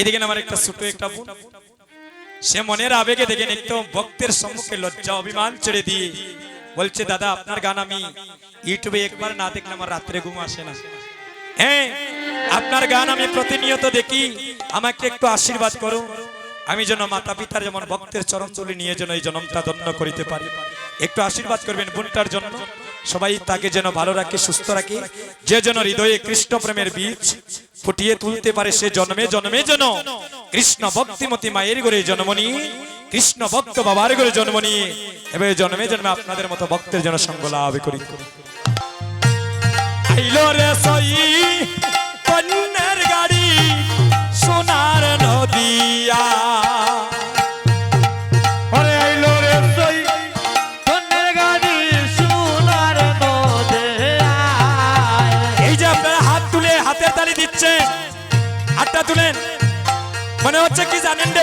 এদিকে আমার একটা ছোট একটা বোন। সে মনের আবেগে দেখেন একটু ভক্তের সম্মুখে লজ্জা, অভিমান ছেড়ে দিয়ে বলছে, দাদা, আপনার গান আমি ইউটিউবে একবার না দেখলে আমার রাত্রে ঘুম আসে না। হ্যাঁ আপনার গান আমি প্রতিনিয়ত দেখি। আমাকে একটু আশীর্বাদ করো আমি যেন মাতা পিতার যেমন ভক্তের চরণ চলে নিয়ে যেন এই জন্মটা ধন্য করিতে পারি। একটু আশীর্বাদ করবেন বোনটার জন্য। সবাই তাকে যেন ভালো রাখে, সুস্থ রাখে। যে যেন হৃদয়ে কৃষ্ণ প্রেমের বীজ ফুটিয়ে তুলতে পারে সে জন্মে জন্মে যেন। কৃষ্ণ ভক্তিমতি মায়ের ঘরে জন্ম নিয়ে কৃষ্ণ ভক্ত বাবার ঘরে জন্মনি। এবার জন্মে জন্মে আপনাদের মতো ভক্তের জন্য সঙ্গ লাভ করি। গাড়ি, সোনার নদিয়া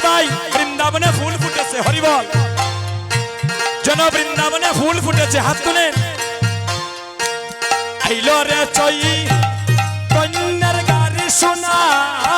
ভাই বৃন্দাবনে ফুল ফুটেছে হরিবল যেন বৃন্দাবনে ফুল ফুটেছে, হাত তুলেন। আইলো রে চই কন্যার গাড়ি সোনার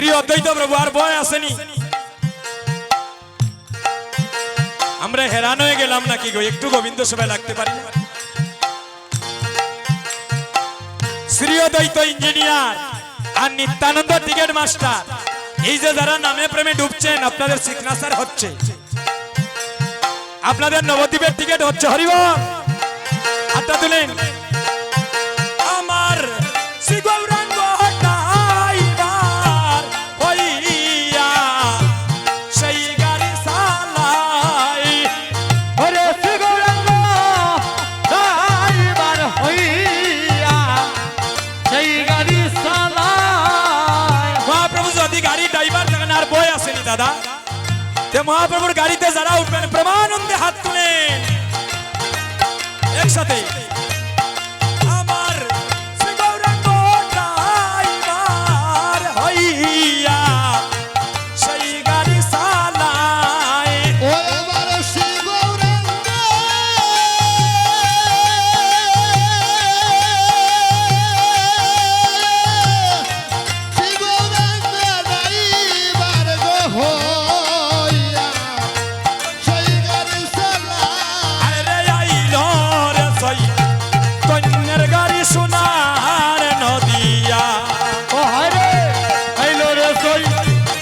শ্রী অদ্বৈত প্রভু আর বয় আসেনি। আমরা হেরান হয়ে গেলাম নাকি গো? একটু গোবিন্দ সভায় লাগতে পারি? শ্রী অদ্বৈত ইঞ্জিনিয়ার আর নিত্যানন্দ টিকেট মাস্টার, এই যে যারা নামে প্রেমে ডুবছেন, আপনাদের সিগনেচার হচ্ছে। আপনাদের নবদ্বীপের টিকিট হচ্ছে হরিবল। হাতটা তুলেন তে মহাপ্রভুর গাড়িতে যারা উঠবেন প্রেমানন্দে হাত তুলেন। একসাথে। সোনার নদিয়া। ও হায়রে আইলো রে সই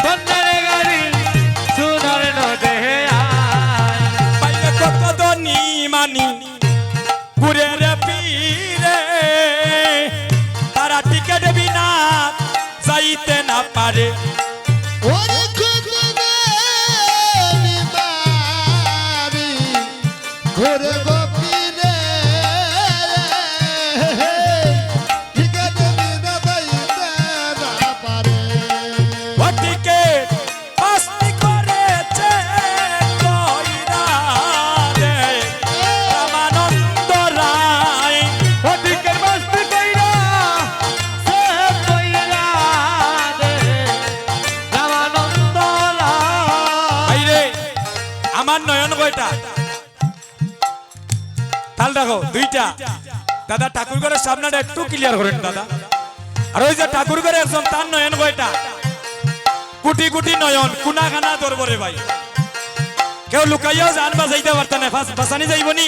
বন্দারে গাড়ি সোনার নদে আয় পাইলে কত দনি মানি ঘুরে রে পীরে তারা টিকেট বিনা যাইতে না পারে। কয়টা তাল দেখো, দুইটা। দাদা ঠাকুর ঘরের সামনেটা একটু ক্লিয়ার করেন, দাদা। আর ওই যে ঠাকুর ঘরে একজন, তার নয়ন কোটি কোটি নয়ন কুনা খানা দরবরে ভাই। কেউ লুকাইয়াও পারতেন না, ফাঁস বাসানি যাইবনি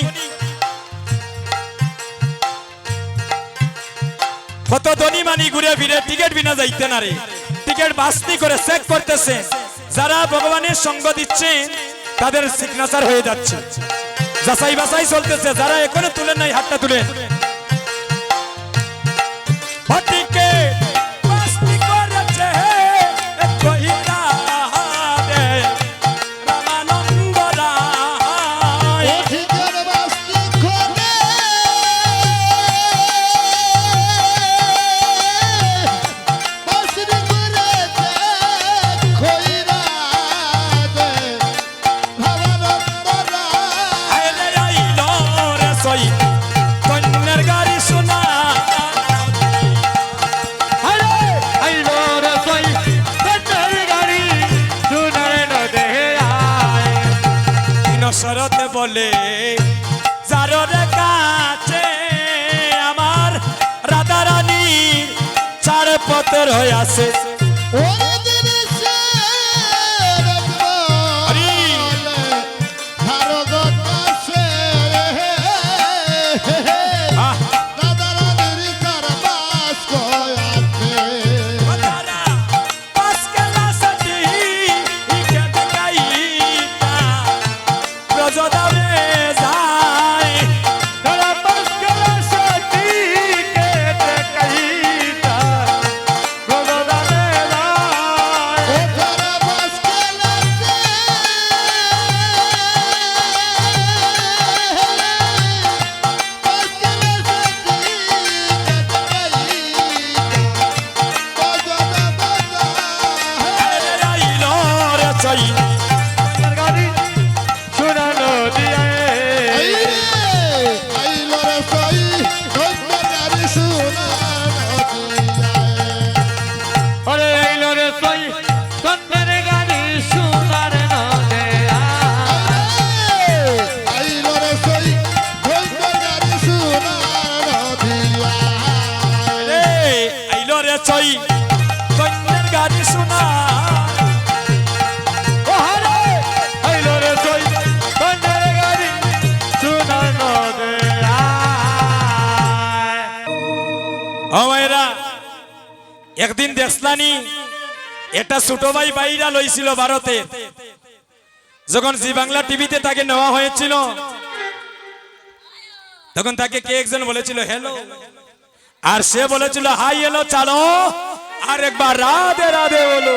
কত ধনী মানি ঘুরে ফিরে, টিকিট বিনা যাইতে না রে। টিকিট বাসনি করে চেক করতেছে। যারা ভগবানের সঙ্গ দিচ্ছেন তাদের সিগনেচার হয়ে যাচ্ছে। যাচাই বাছাই চলতেছে যারা এখনও তুলে নাই হাতটা তুলেন নসরতে বলে যারোর কাছে আমার রাধা রানী চার পতর হয়ে আছে। রে একদিন দেখলানি এটা ছোট ভাই বাইরা লইছিল ভারতে। যখন জি বাংলা টিভিতে তাকে নেওয়া হয়েছিল, তখন তাকে কে একজন বলেছিল হ্যালো আর সে বলেছিল হাই হ্যালো চালো। আর একবার রাধে রাধে বলো।